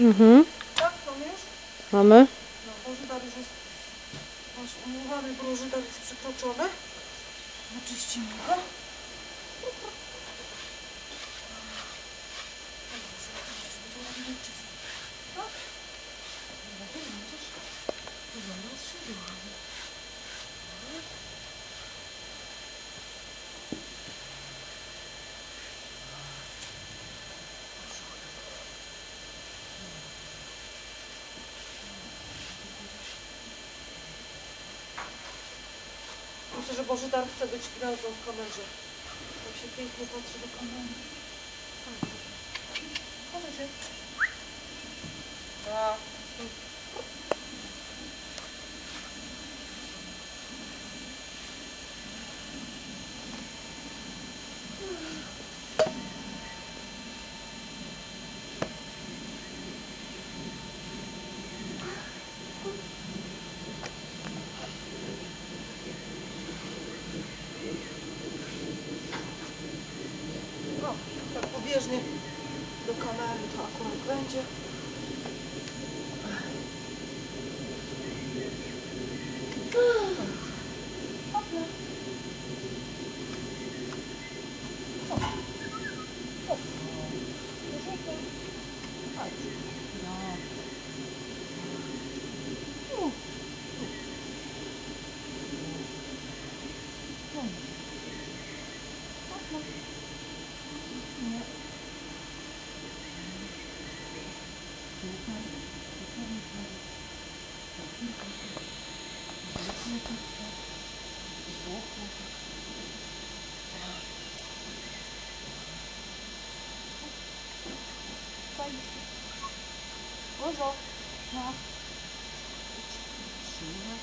Mhm. Tak, rozumiesz? Mamy. No, Bożydar już jest nasz umywany, Bożydar jest przekroczony. Oczyścimy go. Tak? No, to będziesz. To zaraz się dowie. Myślę, że Bożydar chce być gwiazdą w kamerze. Tak się pięknie patrzy do kamery. Chodź. Tak. Bożo. Tak. Trzymaj.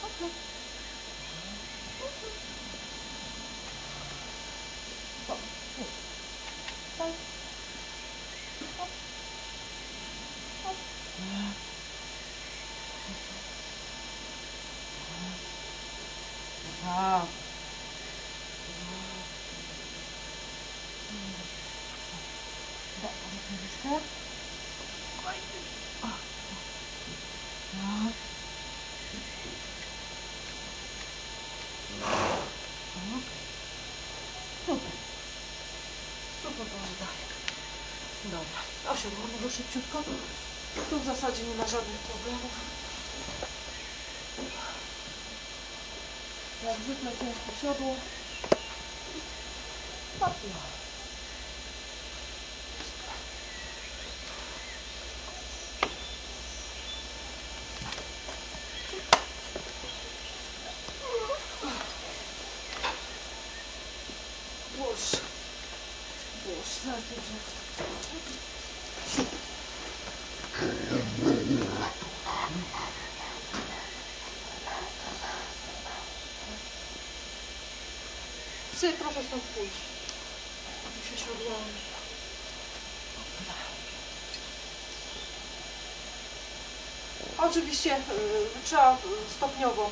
Hopla. Hop. Tak. Hop. Hop. Tak. Da, powiedzmy troszkę. O. Tak. Tak. Super. Super Bożydajek. Dobra, osiągamy go szybciutko. Tu w zasadzie nie ma żadnych problemów. Jak zwykle ciężko siodło. Papla. Włóż. Włóż. Zaraz dobrze. Psy, proszę stąd pójść. Tu się siodłamy. Oczywiście y, trzeba y, stopniowo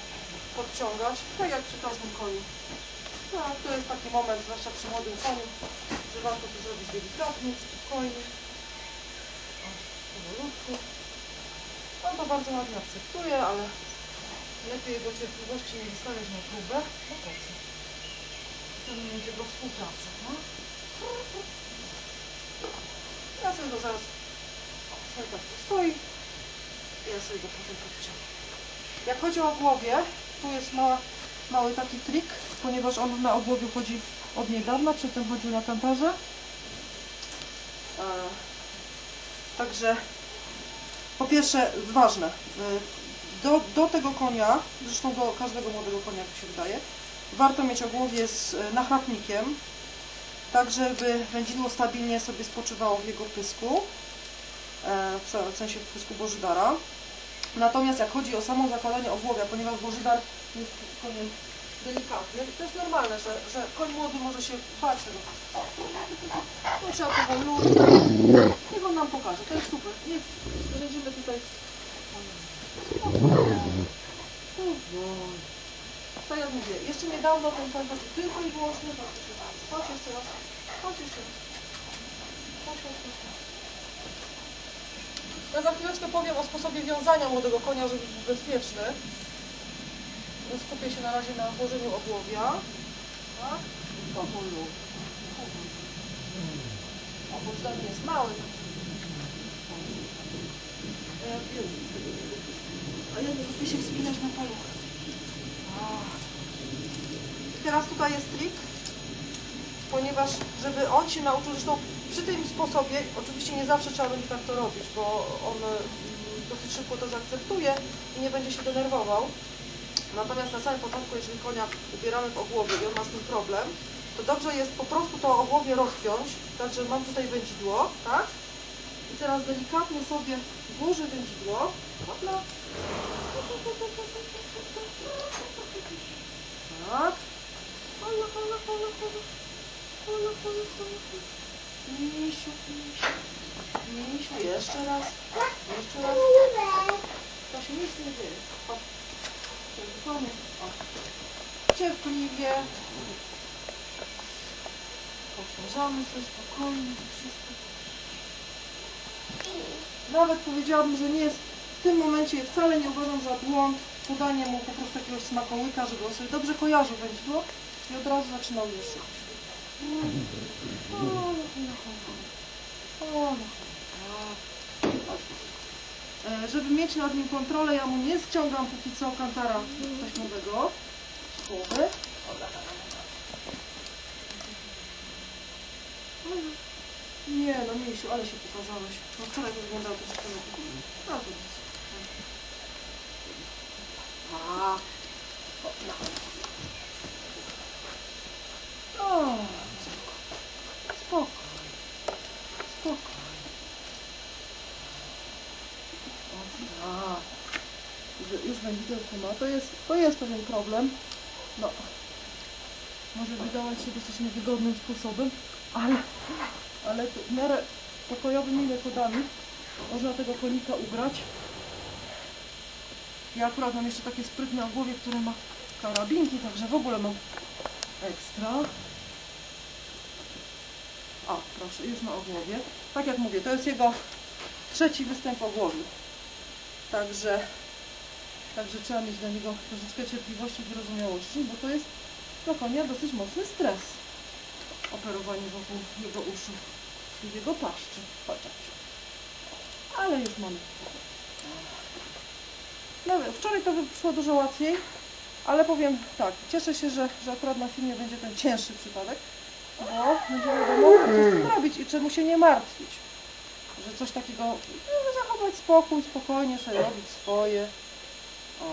podciągać, tak jak przy każdym koniu. No, jest taki moment, zwłaszcza przy młodym koniu, że warto to zrobić delikatnie, spokojnie. Powolutku. On to bardzo ładnie akceptuje, ale lepiej jego cierpliwości nie wystawiać na próbę. No mieć jego współpracę, no? Ja sobie go zaraz... Tu stoi. I ja sobie go potem podciągnę. Jak chodzi o głowie, tu jest mała, mały taki trik, ponieważ on na ogłowiu chodzi od niedawna, przedtem chodził na kantarze. E, także po pierwsze, ważne, e, do, do tego konia, zresztą do każdego młodego konia, jak się wydaje, warto mieć ogłowie z e, nachrapnikiem, tak żeby wędzidło stabilnie sobie spoczywało w jego pysku, e, w se- w sensie w pysku Bożydara. Natomiast jak chodzi o samo zakładanie ogłowia, ponieważ Bożydar jest koniem delikatnym, to jest normalne, że, że koń młody może się bać tego. O, tu trzeba powolutku. Niech on nam pokaże, to jest super. Niech będziemy tutaj. Powoli. Tak jak mówię, jeszcze niedawno ten chodził tylko i wyłącznie, jeszcze raz, chodź jeszcze raz, chodź jeszcze raz. Chodź, chodź, chodź. Ja za chwileczkę powiem o sposobie wiązania młodego konia, żeby był bezpieczny. Skupię się na razie na włożeniu ogłowia. Tak? Powolu. Obóz dla mnie jest mały. A ja wiem. A ja nie lubię się wspinać na paluch. Teraz tutaj jest trik, ponieważ żeby on się nauczył, zresztą przy tym sposobie, oczywiście nie zawsze trzeba będzie tak to robić, bo on mm, dosyć szybko to zaakceptuje i nie będzie się denerwował. Natomiast na samym początku, jeżeli konia ubieramy w ogłowie i on ma z tym problem, to dobrze jest po prostu to ogłowie rozpiąć, także mam tutaj wędzidło, tak? I teraz delikatnie sobie włożę wędzidło. Hopla. Tak. Hola, hola, hola, hola. Hola, hola, hola. Misiu, misiu. Misiu, jeszcze raz. Jeszcze raz. To się nic nie dzieje. Hop. Cierpliwie. O. Cierpliwie. Powtarzamy sobie spokojnie wszystko. Nawet powiedziałabym, że nie jest w tym momencie wcale nie uważam za błąd podanie mu po prostu jakiegoś smakołyka, żeby on sobie dobrze kojarzył wędzidło i od razu zaczynał. E, Żeby mieć nad nim kontrolę, ja mu nie ściągam póki co kantara taśmowego z głowy. Nie no, Misiu, ale się pokazałeś. No wczoraj to wyglądało troszeczkę lepiej. To nic. A, no. O, spoko. Spoko. O, a. Już- Już wędzidełko ma. To jest, to jest pewien problem. No. Może wydawać się dosyć niewygodnym sposobem, ale, ale w miarę pokojowymi metodami można tego konika ubrać. Ja akurat mam jeszcze takie sprytne ogłowie, które ma karabinki, także w ogóle mam ekstra. O, proszę, już na ogłowie. Tak jak mówię, to jest jego trzeci występ ogłowi. Także, także trzeba mieć dla niego troszeczkę cierpliwości i wyrozumiałości, bo to jest dla konia dosyć mocny stres. Operowanie wokół jego uszu i jego paszczy. Chociaż. Ale już mamy. No, wczoraj to wyszło dużo łatwiej, ale powiem tak, cieszę się, że, że akurat na filmie będzie ten cięższy przypadek, bo będzie wiadomo, co z tym robić i czemu się nie martwić. Że coś takiego, no, zachować spokój, spokojnie sobie robić swoje. O.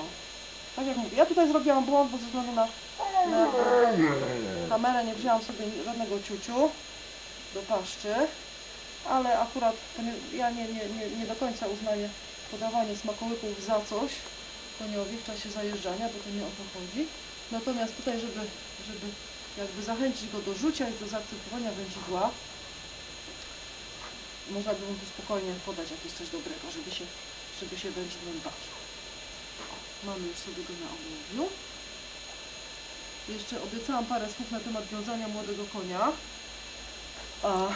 Tak jak mówię, ja tutaj zrobiłam błąd, bo ze względu na, na kamerę nie wzięłam sobie żadnego ciuciu do paszczy, ale akurat ja nie, nie, nie, nie do końca uznaję podawanie smakołyków za coś koniowi w czasie zajeżdżania, bo to nie o to chodzi. Natomiast tutaj, żeby, żeby jakby zachęcić go do rzucia i do zaakceptowania wędzidła, można by mu tu spokojnie podać jakieś coś dobrego, żeby się, żeby się wędzidłem bawił. Mamy już sobie go na ołowiu. Jeszcze obiecałam parę słów na temat wiązania młodego konia. A,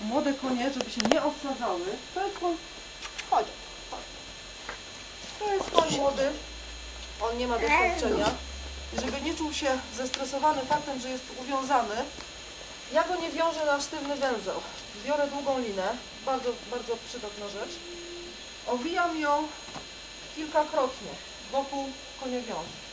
młode konie, żeby się nie odsadzały, to jest. Chodź. To jest młody, on nie ma doświadczenia. I żeby nie czuł się zestresowany faktem, że jest uwiązany, ja go nie wiążę na sztywny węzeł. Biorę długą linę, bardzo, bardzo przydatna rzecz. Owijam ją kilkakrotnie wokół koniewiązu.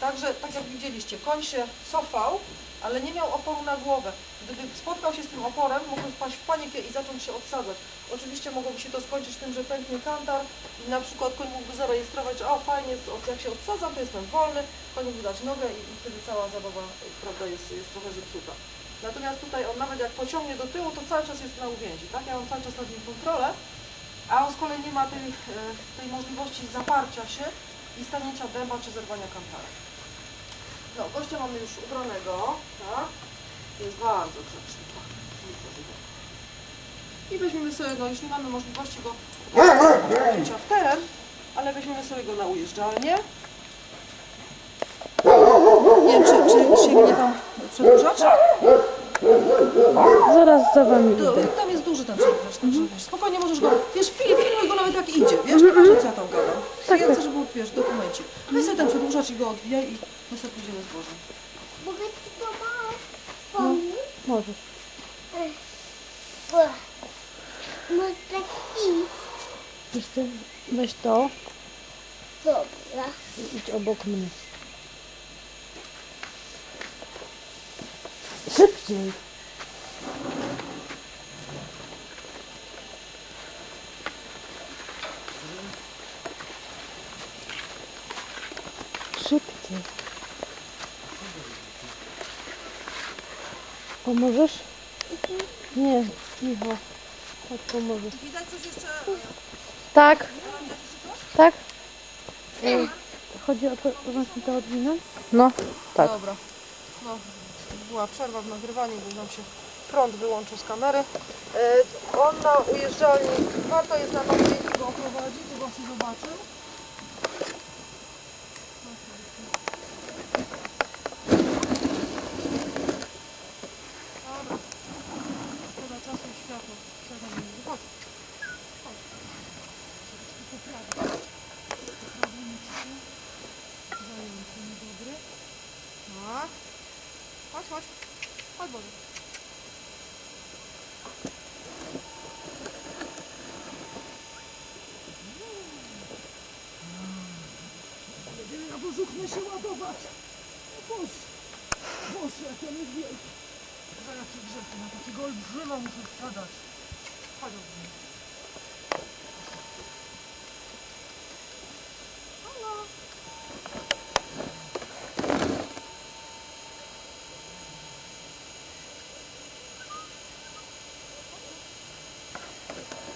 Także, tak jak widzieliście, koń się cofał, ale nie miał oporu na głowę. Gdyby spotkał się z tym oporem, mógłby wpaść w panikę i zacząć się odsadzać. Oczywiście mogłoby się to skończyć tym, że pęknie kantar i na przykład koń mógłby zarejestrować, o fajnie, jak się odsadzam, to jestem wolny, koń mógłby dać nogę i, i wtedy cała zabawa prawda, jest, jest trochę zepsuta. Natomiast tutaj on nawet jak pociągnie do tyłu, to cały czas jest na uwięzi, tak? Ja mam cały czas nad nim kontrolę, a on z kolei nie ma tej, e, tej możliwości zaparcia się i stanięcia dęba czy zerwania kantara. No, gościa mamy już ubranego, tak? Jest bardzo grzeczny. tak. I weźmiemy sobie, no już nie mamy możliwości go wzięcia w teren, ale weźmiemy sobie go na ujeżdżalnię. Nie wiem, czy, czy sięgnie tam przedłużacz? Zaraz za wami idę. Tam jest duży ten przebrzeż, także wiesz, spokojnie możesz go, wiesz, fil- filmuj go nawet jak idzie, wiesz, ważne co ja tam gadam. Tak, ja tak. chcę, żeby, wiesz, dokumencie. Weź sobie ten przedłużacz i go odwijaj i my sobie pójdziemy z Bożem. Mogę ci pomóc? Pomóc? Możesz. Może i Wiesz co? Weź to dobra. i idź obok mnie. Szybciej. Pomożesz? Nie, Michał. Tak pomożesz. Widać coś jeszcze? Tak. Tak? Y, Chodzi o to, że właśnie to odwinąć? No, tak. Dobra. No, była przerwa w nagrywaniu, bo nam się prąd wyłączył z kamery. E, on na ujeżdżalni, warto jest na nowej go oprowadzić, żeby się zobaczył. Dobra. Szkoda czasu i światła. Światła nie będzie. Chodź. Chodź. Poprawmy. Poprawimy ci się. Zająć się niedobry. Tak. Chodź, chodź. Chodź, Boże. Porzuchnę się ładować. Boże. Boże, jak on jest wielki. Za jakie grzechy, na takiego olbrzyma muszę wpadać. Chodź, olbrzyma. Halo. Coś